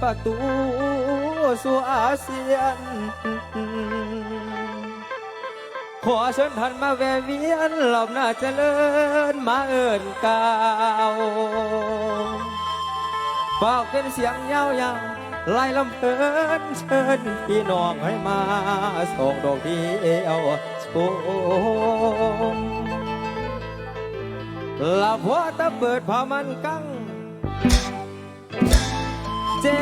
ประตูสู่อาเซียน ขอเชิญท่านมาแวะเวียนรอบหน้าเจริญมาเอิญกล่าวฝากเป็นเสียงเยายังไล่ลำเพลินเชิญพี่น้องให้มาส่งดอกเดียวชมลาพัวตะเปิดผ้ามันกัง แจ้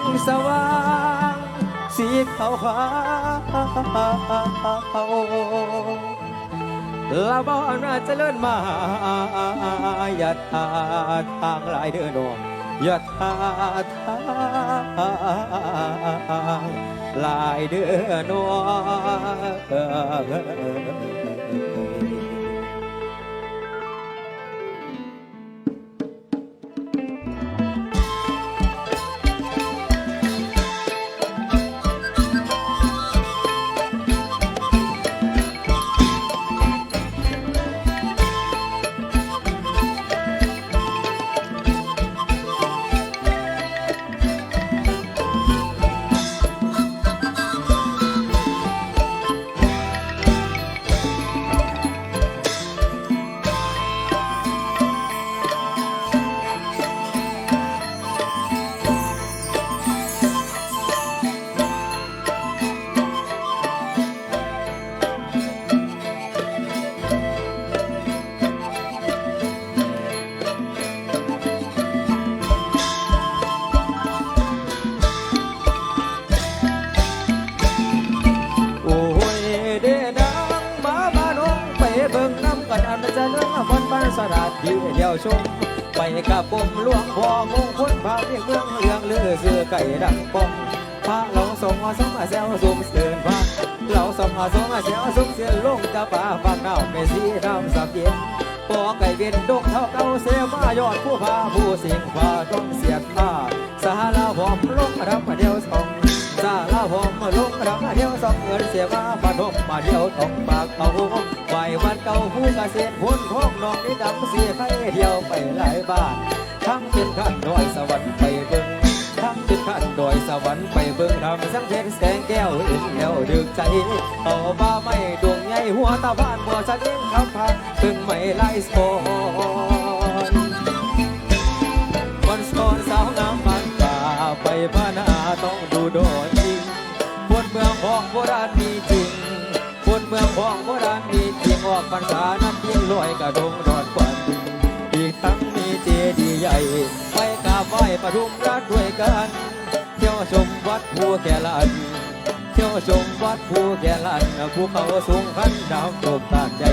งสว่าง สีขาวขาวละบ่อน่าจะเจริญมาอย่าทาทางหลายเดือนองอย่าทาทางหลายเดือนอง เลื่องวันบ้านสระดีเดียวชม ไปกับปมหลวงพ่อมงคลพาเรียกเมืองเรืองเลือเสือไก่ดังปองพระเราส่งมาส่งมาแซวสุมเสือนฟ้าเราส่งมาส่งมาแซวสุมเสือนลงจะป่าฟังหนาเมสีดำสับเย็นปอไก่เวียนดงเท่าเก่าเสมายอดผู้พาผู้เสียงฟ้าต้องเสียดมาสหลาหอมลงรับเดียว ลงรังเดียวสองเงินเสียมาปฐมมาเดียวต้องปากเขาไหววันเก่าผู้เกษตรพ้นของน้องนี่ดำเสียไปเดียวไปหลายบ้านทั้งเป็นขันดอยสวรรค์ไปเบิ่งทั้งเป็นขันดอยสวรรค์ไปเบิ่งทำสังเพลงแสงแก้วอื่นแล้วดึกใจเอาบ้าไม่ดวงใหญ่หัวตาบ้านบ่ชัดเองคำพาถึงไม่ไล่สอนคนสอนสาวงามบานป่าไปพานาต้องดูดนจ ราณมีจริงคนเมืองของโบราณมีจริงออกพรรษาน้ำยิ่งลอยกระดงดอนกวนดินอีกทั้งมีเจดีย์ใหญ่ ไปกราบไหว้ประทุมราชด้วยกัน เที่ยวชมวัดภูแก่ลัน เที่ยวชมวัดภูแก่ลันภูเขาสูงขันดาวตกตาใจ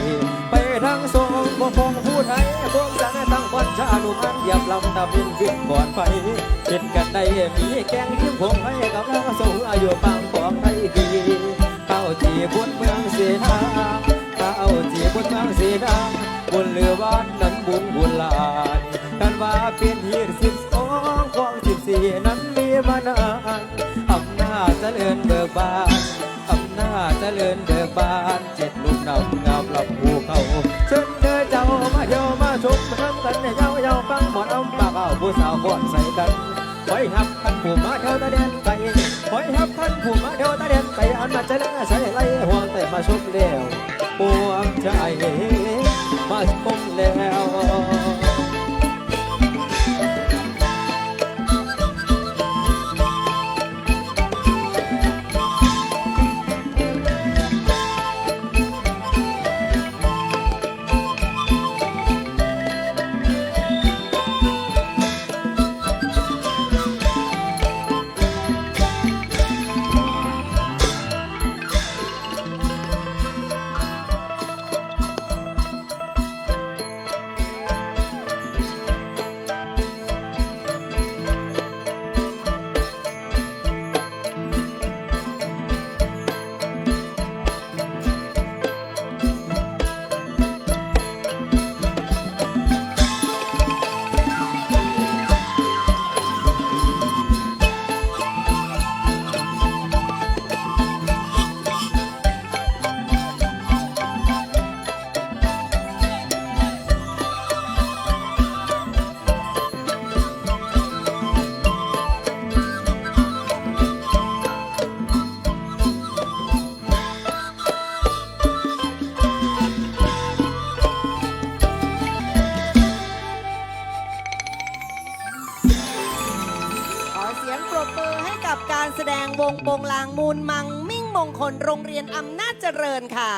ไปทางทรงบ่พงผู้ไทยพวกสันตั้งคนชาลุมันเหยียบลำตะบินขึ้นก่อนไปเห็นกันได้มีแกงยิ้มผมให้กับเราสูงอายุบาง ดีเข้าจีบนเมืองเสียทาเข้าจีบนเมืองเสียทาบุญเรือบ้านนั้นบุญบุญลานกันว่าเป็นฮีดสิบสองของสิบสี่นั้นมีมานานอำนาจเจริญเบิกบานอำนาจเจริญเบิกบานเจ็ดลูกนำงามลำภูเขาเชิญเธอเจ้ามาเที่ยวมาชมมาทำกันเจ้าเย้าฟังหมอนอำปากเอาผู้สาวก่อนใส่กันไว้หับคันผู้มาเที่ยวตะเดนไปไว้หับคัน ผู้มาเดียวตาเดนไปอันมาเจริญใส่ไรห่วงแต่มาชมแล้วปวงใจมาชมแล้ว ปรบมือให้กับการแสดงวงโปงลางมูลมังมิ่งมงคลโรงเรียนอำนาจเจริญค่ะ